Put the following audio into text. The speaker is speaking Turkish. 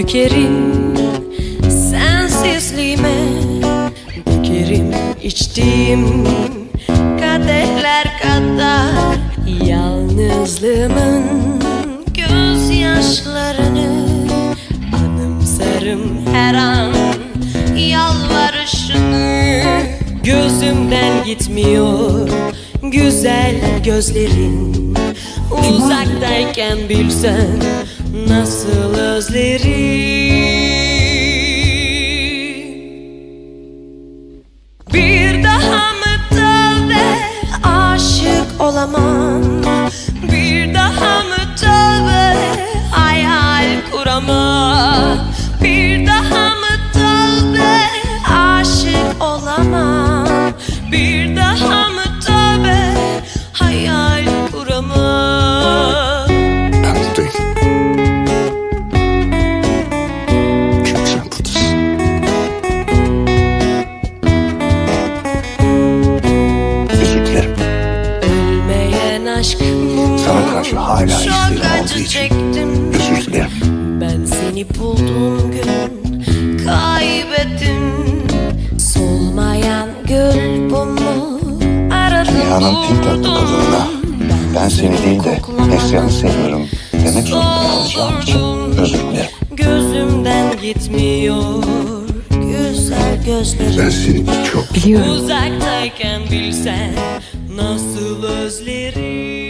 bükerim sensizliğime Bükerim. İçtiğim kadehler kadar Yalnızlığımın gözyaşlarını Anımsarım her an. Yalvarışını Gözümden gitmiyor güzel gözlerin. Uzaktayken bilsen nasıl özlerim Bir daha mı tövbe aşık olamam? Bir daha mı tövbe hayal kuramam Karşı hala acı olduğu için Özür dilerim. Ben seni bulduğum gün kaybettim. Solmayan gül bu mu? Aradım Dünyanın en tatlı kadınına ben seni değil de Neslihan'ı seviyorum demek zorunda kalacağım için özür dilerim. Gözümden gitmiyor güzel gözlerin Ben seni çok Uzaktayken bilsen nasıl özlerim